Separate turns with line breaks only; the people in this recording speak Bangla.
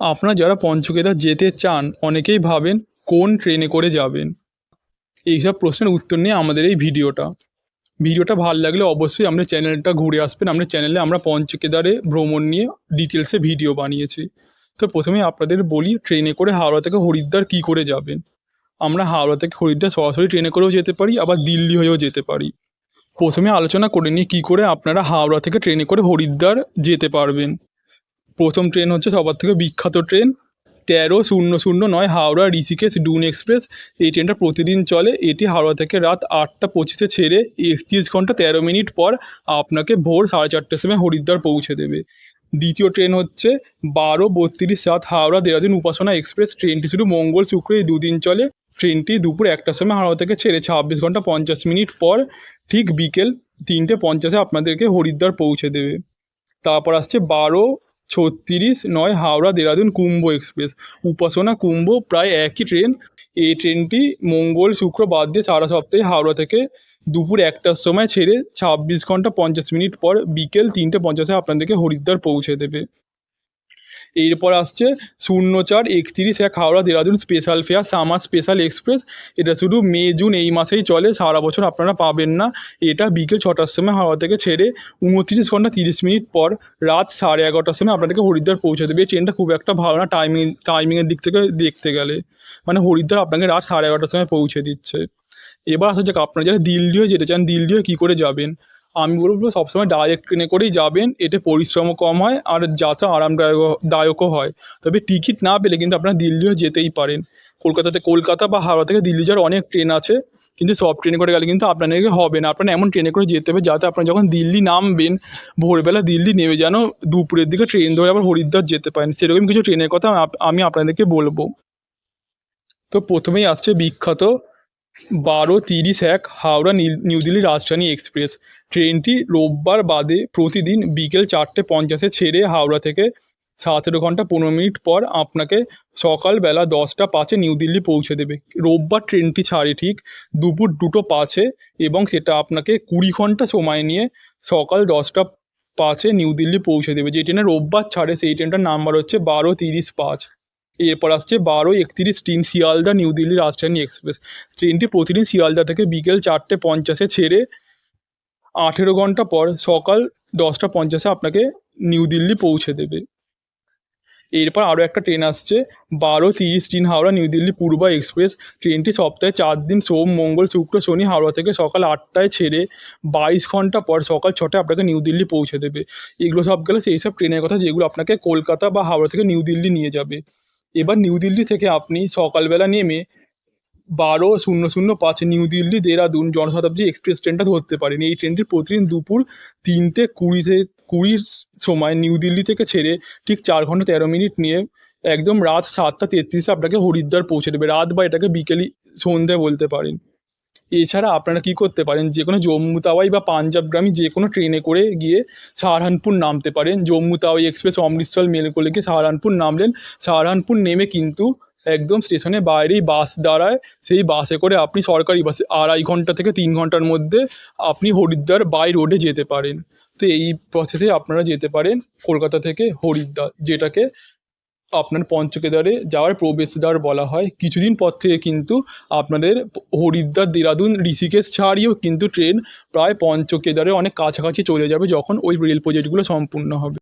আপনারা যারা পঞ্চকেদার যেতে চান, অনেকেই ভাবেন কোন ট্রেনে করে যাবেন। এইসব প্রশ্নের উত্তর নিয়ে আমাদের এই ভিডিওটা। ভিডিওটা ভালো লাগলে অবশ্যই আমাদের চ্যানেলটা ঘুরে আসবেন। আমাদের চ্যানেলে আমরা পঞ্চকেদারে ভ্রমণ নিয়ে ডিটেলসে ভিডিও বানিয়েছি। তো প্রথমে আপনাদের বলি, ট্রেনে করে হাওড়া থেকে হরিদ্বার কী করে যাবেন? আমরা হাওড়া থেকে হরিদ্বার সরাসরি ট্রেনে করেও যেতে পারি, আবার দিল্লি হয়েও যেতে পারি। প্রথমে আলোচনা করে নিই, কী করে আপনারা হাওড়া থেকে ট্রেনে করে হরিদ্বার যেতে পারবেন। প্রথম ট্রেন হচ্ছে সবার থেকে বিখ্যাত ট্রেন। তেরো শূন্য শূন্য নয় হাওড়া, ঋষিকেশ, ডুন এক্সপ্রেস। এই ট্রেনটা প্রতিদিন চলে। এটি হাওড়া থেকে রাত আটটা পঁচিশে ছেড়ে একত্রিশ ঘণ্টা তেরো মিনিট পর আপনাকে ভোর সাড়ে চারটের সময় হরিদ্বার পৌঁছে দেবে। দ্বিতীয় ট্রেন হচ্ছে বারো বত্রিশ সাত হাওড়া, দেরাদিন উপাসনা এক্সপ্রেস। ট্রেনটি শুধু মঙ্গল শুক্র এই দুদিন চলে। ট্রেনটি দুপুর একটার সময় হাওড়া থেকে ছেড়ে ছাব্বিশ ঘণ্টা পঞ্চাশ মিনিট পর ঠিক বিকেল তিনটে পঞ্চাশে আপনাদেরকে হরিদ্বার পৌঁছে দেবে। তারপর আসছে বারো ছত্রিশ নয় হাওড়া দেরাদুন কুম্ভ এক্সপ্রেস। উপাসনা কুম্ভ প্রায় একই ট্রেন। এই ট্রেনটি মঙ্গল, শুক্র, বাদ দিয়ে সারা সপ্তাহে হাওড়া থেকে দুপুর একটার সময় ছেড়ে ছাব্বিশ ঘণ্টা পঞ্চাশ মিনিট পর বিকেল তিনটে পঞ্চাশে আপনাদেরকে হরিদ্বার পৌঁছে দেবে। এরপর আসছে শূন্য চার একত্রিশ এক Howrah Dehradun special fare summer special express এটা শুধু মে, জুন এই মাসেই চলে, সারা বছর আপনারা পাবেন না। এটা বিকেল ছটার সময় হাওড়া থেকে ছেড়ে উনত্রিশ ঘণ্টা তিরিশ মিনিট পর রাত সাড়ে এগারোটার সময় আপনাদেরকে হরিদ্বার পৌঁছে দেবে। এই ট্রেনটা খুব একটা ভালো না টাইমিং টাইমিংয়ের দিক থেকে দেখতে গেলে। মানে হরিদ্বার আপনাকে রাত সাড়ে এগারোটার সময় পৌঁছে দিচ্ছে। এবার আসা যাক আপনারা যারা দিল্লিও যেতে চান, দিল্লিও কী করে যাবেন? আমি বলব সবসময় ডাইরেক্ট ট্রেনে করেই যাবেন, এতে পরিশ্রমও কম হয় আর যাত্রা আরামদায়ক দায়কও হয়। তবে টিকিট না পেলে কিন্তু আপনারা দিল্লিও যেতেই পারেন। কলকাতাতে কলকাতা বা হাওড়া থেকে দিল্লি যাওয়ার অনেক ট্রেন আছে, কিন্তু সব ট্রেনে করে গেলে কিন্তু আপনাদেরকে হবে না। আপনারা এমন ট্রেনে করে যেতে হবে যাতে আপনারা যখন দিল্লি নামবেন, ভোরবেলা দিল্লি নেমে যেন দুপুরের দিকে ট্রেন ধরে আবার হরিদ্বার যেতে পারেন। সেরকম কিছু ট্রেনের কথা আমি আপনাদেরকে বলব। তো প্রথমেই আসছে বিখ্যাত বারো তিরিশ এক হাওড়া নিউ দিল্লি রাজধানী এক্সপ্রেস। ট্রেনটি রোববার বাদে প্রতিদিন বিকেল চারটে পঞ্চাশে ছেড়ে হাওড়া থেকে সতেরো ঘণ্টা পনেরো মিনিট পর আপনাকে সকালবেলা দশটা পাঁচে নিউ দিল্লি পৌঁছে দেবে। রোববার ট্রেনটি ছাড়ে ঠিক দুপুর দুটো পাঁচে এবং সেটা আপনাকে কুড়ি ঘণ্টা সময় নিয়ে সকাল দশটা পাঁচে নিউ দিল্লি পৌঁছে দেবে। যে ট্রেনে রোববার ছাড়ে সেই ট্রেনটার নাম্বার হচ্ছে বারো তিরিশ পাঁচ। এরপর আসছে বারো একত্রিশ তিন শিয়ালদা, নিউ দিল্লি রাজধানী এক্সপ্রেস। ট্রেনটি প্রতিদিন শিয়ালদা থেকে বিকেল চারটে পঞ্চাশে ছেড়ে আঠেরো ঘণ্টা পর সকাল দশটা পঞ্চাশে আপনাকে নিউ দিল্লি পৌঁছে দেবে। এরপর আরও একটা ট্রেন আসছে বারো তিরিশ তিন হাওড়া, নিউ দিল্লি পূর্বা এক্সপ্রেস। ট্রেনটি সপ্তাহে চার দিন সোম, মঙ্গল, শুক্র, শনি, হাওড়া থেকে সকাল আটটায় ছেড়ে বাইশ ঘণ্টা পর সকাল ছটায় আপনাকে নিউ দিল্লি পৌঁছে দেবে। এগুলো সব গেলে সেই সব ট্রেনের কথা যেগুলো আপনাকে কলকাতা বা হাওড়া থেকে নিউ দিল্লি নিয়ে যাবে। এবার নিউ দিল্লি থেকে আপনি সকালবেলা নেমে বারো শূন্য শূন্য পাঁচ নিউ দিল্লি দেরাদুন জনশতাব্দী এক্সপ্রেস ট্রেনটা ধরতে পারেন। এই ট্রেনটি প্রতিদিন দুপুর তিনটে কুড়িতে কুড়ির সময় নিউ দিল্লি থেকে ছেড়ে ঠিক চার ঘণ্টা তেরো মিনিট নিয়ে একদম রাত সাতটা তেত্রিশে আপনাকে হরিদ্বার পৌঁছে দেবে। রাত বা এটাকে বিকেলই সন্ধ্যে বলতে পারেন। এছাড়া আপনারা কী করতে পারেন? যে কোনো জম্মু তাওয়াই বা পাঞ্জাবগ্রামী যে কোনো ট্রেনে করে গিয়ে সাহারানপুর নামতে পারেন। জম্মু তাওয়াই এক্সপ্রেস অমৃতসর মেল করে গিয়ে সাহারানপুর নামলেন। সাহারানপুর নেমে কিন্তু একদম স্টেশনের বাইরেই বাস দাঁড়ায়। সেই বাসে করে আপনি সরকারি বাসে আড়াই ঘণ্টা থেকে তিন ঘণ্টার মধ্যে আপনি হরিদ্বার বাই রোডে যেতে পারেন। তো এই প্রসেসে আপনারা যেতে পারেন কলকাতা থেকে হরিদ্বার, যেটাকে আপনার পঞ্চকেদারে যাওয়ার প্রবেশদ্বার বলা হয়। কিছুদিন পর থেকে কিন্তু আপনাদের হরিদ্বার, দেরাদুন, ঋষিকেশ ছাড়িয়েও কিন্তু ট্রেন প্রায় পঞ্চকেদারে অনেক কাছাকাছি চলে যাবে যখন ওই রেল প্রজেক্টগুলো সম্পূর্ণ হবে।